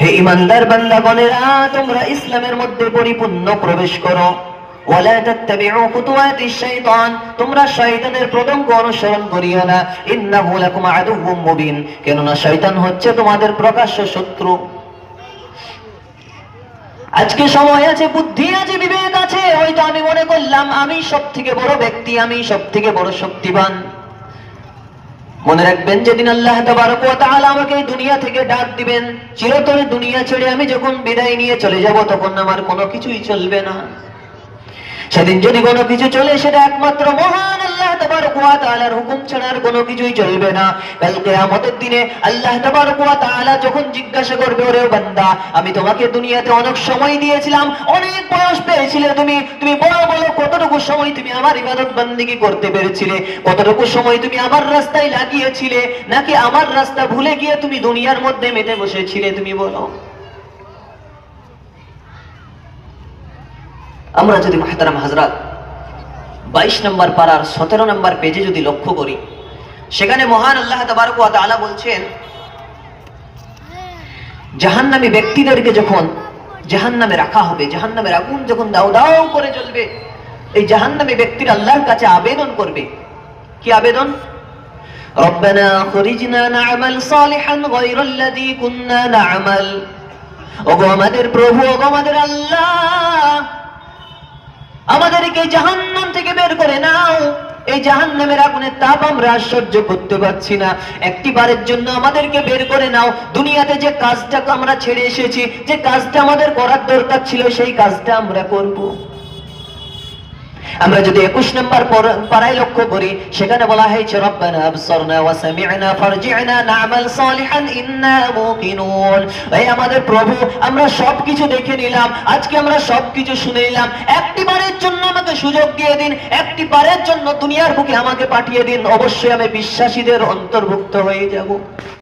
হে ইমানদার বান্দাগণেরা তোমরা ইসলামের মধ্যে পরিপূর্ণ প্রবেশ করো। আজকে সময় আছে, বুদ্ধি আছে, বিবেক আছে আমি মনে করলাম, আমি সব থেকে বড় ব্যক্তি, আমি সব থেকে বড় শক্তিবান। মনে রাখবেন, যেদিন আল্লাহ আমাকে এই দুনিয়া থেকে ডাক দিবেন, চিরতরে দুনিয়া ছেড়ে আমি যখন বিদায় নিয়ে চলে যাব, তখন আমার কোনো কিছুই চলবে না। সেদিন যদি কোনো কিছু চলে, সেটা একমাত্র মহান আল্লাহ তাবারক ওয়া তাআলার হুকুম ছাড়া আর কোনো কিছুই চলবে না। কাল কিয়ামতের দিনে আল্লাহ তাবারক ওয়া তাআলা যখন জিজ্ঞাসা করবে, ওরে বান্দা, আমি তোমাকে দুনিয়াতে অনেক সময় দিয়েছিলাম, অনেক বয়স পেয়েছিলে, তুমি তুমি বড় বড় কতটুকু সময় তুমি আমার ইবাদত বান্দিগি করতে পেরেছিলে? কতটুকু সময় তুমি আমার রাস্তায় লাগিয়েছিলে? নাকি আমার রাস্তা ভুলে গিয়ে তুমি দুনিয়ার মধ্যে মেতে বসেছিলে? তুমি বলো। আমরা যদি মাহতারাম হাজরাত, বাইশ নম্বর পাড়ার সতেরো নম্বর পেজে যদি লক্ষ্য করি, সেখানে মহান আল্লাহ তাবারক ওয়া তাআলা বলছেন, জাহান্নামী ব্যক্তিদেরকে যখন জাহান্নামে রাখা হবে জাহান্নামের আগুন যখন দাও দাও করে জ্বলবে এই জাহান্নামী ব্যক্তির আল্লাহর কাছে আবেদন করবে কি আবেদন ربنا أخرجنا نعمل صالحا غير الذي كنا نعمل ওগো আমাদের প্রভু ওগো আমাদের আল্লাহ আমাদেরকে জাহান্নাম থেকে বের করে নাও এই জাহান নামের আগুনের তাপ আমরা আশ্চর্য করতে পারছি না। একটি বারের জন্য আমাদেরকে বের করে নাও। দুনিয়াতে যে কাজটা আমরা ছেড়ে এসেছি, যে কাজটা আমাদের করার দরকার ছিল, সেই কাজটা আমরা করব। আমরা যদি একুশ নম্বর পাড়ায় লক্ষ্য করি, সেখানে বলা হয়েছে, রব্বানা আবসারনা ওয়া সামি'না ফারজি'না না'মাল সালিহান, ইন্না মুকিনুন এই আমাদের প্রভু, আমরা সবকিছু দেখে নিলাম, আজকে আমরা সবকিছু শুনে নিলাম। একটি বারের জন্য আমাকে সুযোগ দিয়ে দিন, একটি বারের জন্য দুনিয়ার বুকে আমাকে পাঠিয়ে দিন। অবশ্যই আমি বিশ্বাসীদের অন্তর্ভুক্ত হয়ে যাব।